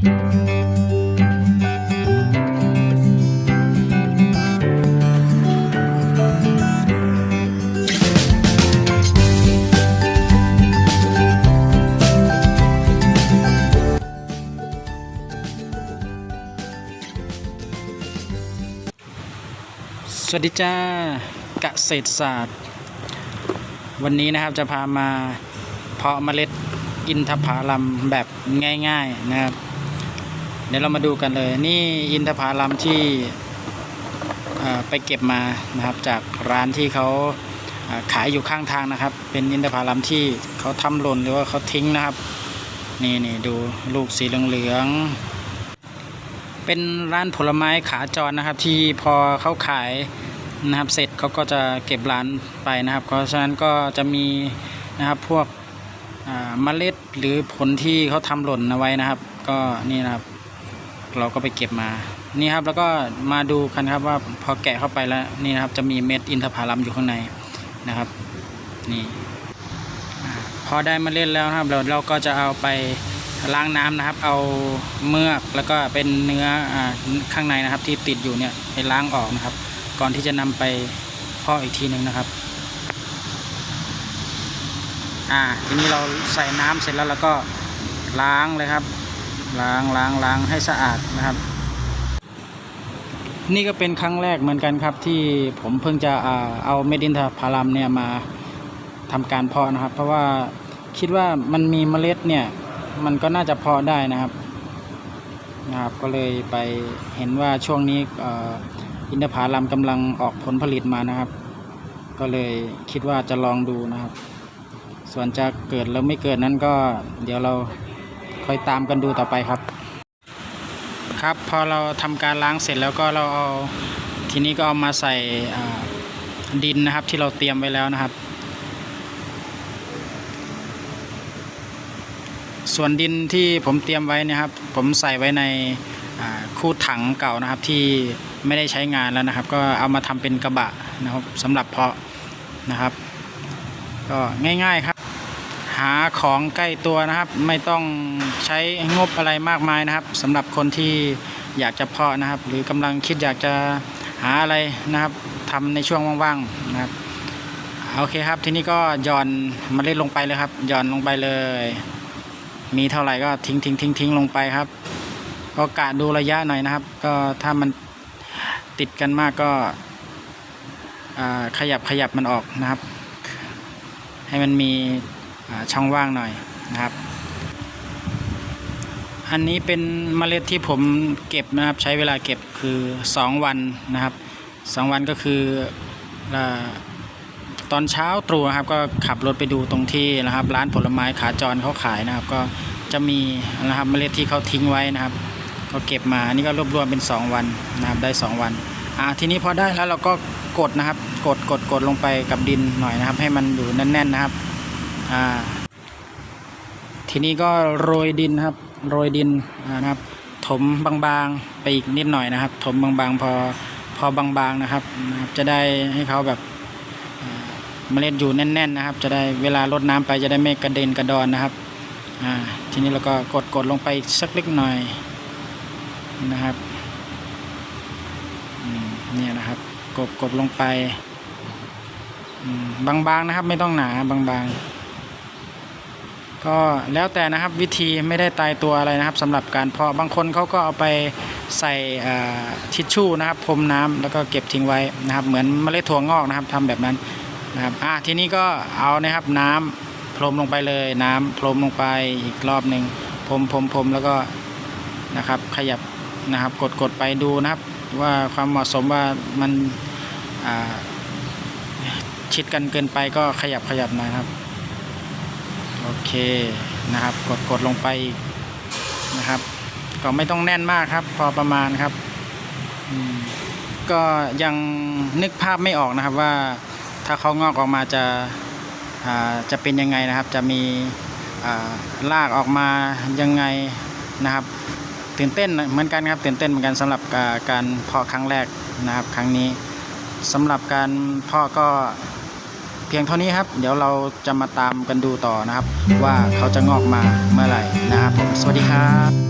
สวัสดีจ้าเกษตรศาสตร์ วันนี้นะครับจะพามาเพาะเมล็ดอินทผลัมแบบง่าย ๆนะครับ เดี๋ยวเรามาดูกันเลย นี่อินทผลัมที่ไปเก็บมานะครับจากร้านที่เขาขายอยู่ข้างทางนะครับ เป็นอินทผลัมที่เขาทำหล่นหรือว่าเขาทิ้งนะครับ นี่นี่ดูลูกสีเหลืองๆเป็นร้านผลไม้ขาจรนะครับ ที่พอเขาขายนะครับ เสร็จเขาก็จะเก็บร้านไปนะครับ เพราะฉะนั้นก็จะมีนะครับพวกเมล็ดหรือผลที่เขาทำหล่นเอาไว้นะครับ ก็นี่นะครับ เราก็ไปเก็บมา นี่ครับแล้วก็มาดูกันครับว่าพอแกะเข้าไปแล้วนี่นะครับจะมีเม็ดอินทผลัมอยู่ข้างในนะครับนี่พอได้มาเล่นแล้วนะครับเราเราก็จะเอาไปล้างน้ำนะครับ เอาเมือกแล้วก็เป็นเนื้ออข้างในนะครับที่ติดอยู่เนี่ยไปล้างออกนะครับ ก่อนที่จะนำไปพาะอีกทีหนึ่งนะครับอ่าทีนี้เราใส่น้ำเสร็จแล้วเราก็ล้างเลยครับ ล้างล้างล้างให้สะอาดนะครับ นี่ก็เป็นครั้งแรกเหมือนกันครับ ที่ผมเพิ่งจะเอาเมดินทพารัมเนี่ยมาทำการเพาะนะครับ เพราะว่าคิดว่ามันมีเมล็ดเนี่ย มันก็น่าจะเพาะได้นะครับนะครับ ก็เลยไปเห็นว่าช่วงนี้อ่ออินทผลัมกำลังออกผลผลิตมานะครับ ก็เลยคิดว่าจะลองดูนะครับ ส่วนจะเกิดหรือไม่เกิดนั้นก็เดี๋ยวเรา คอยตามกันดูต่อไปครับ ครับพอเราทำการล้างเสร็จแล้วก็เราเอาทีนี้ก็เอามาใส่ดินนะครับที่เราเตรียมไว้แล้วนะครับ ส่วนดินที่ผมเตรียมไว้นะครับ ผมใส่ไว้ในคู่ถังเก่านะครับที่ไม่ได้ใช้งานแล้วนะครับ ก็เอามาทำเป็นกระบะนะครับสำหรับเพาะนะครับ ก็ง่ายๆครับ หาของใกล้ตัวนะครับ ไม่ต้องใช้งบอะไรมากมายนะครับสำหรับคนที่อยากจะเพาะนะครับ หรือกำลังคิดอยากจะหาอะไรนะครับทำในช่วงว่างๆนะครับโอเคครับ ทีนี้ก็ย่อนเมาเล็ดลงไปเลยครับย่อนลงไปเลย มีเท่าไหร่ก็ทิ้งทิ้งทิ้งทิ้งลงไปครับ ก็กะดูระยะหน่อยนะครับ ก็ถ้ามันติดกันมากก็ขยับขยับมันออกนะครับ ให้มันมี ช่องว่างหน่อยนะครับ อันนี้เป็นเมล็ดที่ผมเก็บนะครับใช้เวลาเก็บคือ 2 วันนะครับ 2 วันก็คืออตอนเช้าตรู่นะครับก็ขับรถไปดูตรงที่นะครับ ร้านผลไม้ขาจรเขาขายนะครับ ก็จะมีนะครับเมล็ดที่เขาทิ้งไว้นะครับ ก็เก็บมานี่ก็รวบรวมเป็น 2 วันนะครับได้ 2 วันอ่าทีนี้พอได้แล้วเราก็กดนะครับ กดกดกดลงไปกับดินหน่อยนะครับ ให้มันอยู่แน่นๆนะครับ อ่า ทีนี้ก็โรยดินครับ โรยดินนะครับ ถมบางๆไปอีกนิดหน่อยนะครับ ถมบางๆพอพอบางๆนะครับนะครับ จะได้ให้เขาแบบเมล็ดอยู่แน่น ๆ นะครับ จะได้เวลารดน้ำไปจะได้ไม่กระเด็นกระดอนนะครับอ่าทีนี้เราก็กดกดลงไปสักเล็กหน่อยนะครับเนี่ยนะครับ กดกดลงไปบางๆนะครับ ไม่ต้องหนาบางๆ ก็แล้วแต่นะครับวิธีไม่ได้ตายตัวอะไรนะครับสำหรับการเพาะบางคนเขาก็เอาไปใส่ทิชชู่นะครับพรมน้ำแล้วก็เก็บทิ้งไว้นะครับ เหมือนเมล็ดถั่วงอกนะครับทำแบบนั้นนะครับอะทีนี้ก็เอานะครับน้ำพรมลงไปเลย น้ำพรมลงไปอีกรอบหนึ่งพรมพรมพรมแล้วก็นะครับ ขยับนะครับกดกดไปดูนะครับ ว่าความเหมาะสมว่ามันชิดกันเกินไปก็ขยับขยับนะครับ โอเคนะครับ กดกดลงไปนะครับ ก็ไม่ต้องแน่นมากครับ พอประมาณครับก็ยังนึกภาพไม่ออกนะครับว่าถ้าเขางอกออกมาจะาจะเป็นยังไงนะครับ จะมีอ่ารากออกมายังไงนะครับ ตื่นเต้นเหมือนกันครับ ตื่นเต้นเหมือนกันสำหรับการเพาะครั้งแรกนะครับ ครั้งนี้สำหรับการเพาะก็ เพียงเท่านี้ครับ เดี๋ยวเราจะมาตามกันดูต่อนะครับ ว่าเขาจะงอกมาเมื่อไหร่นะครับผมสวัสดีครับ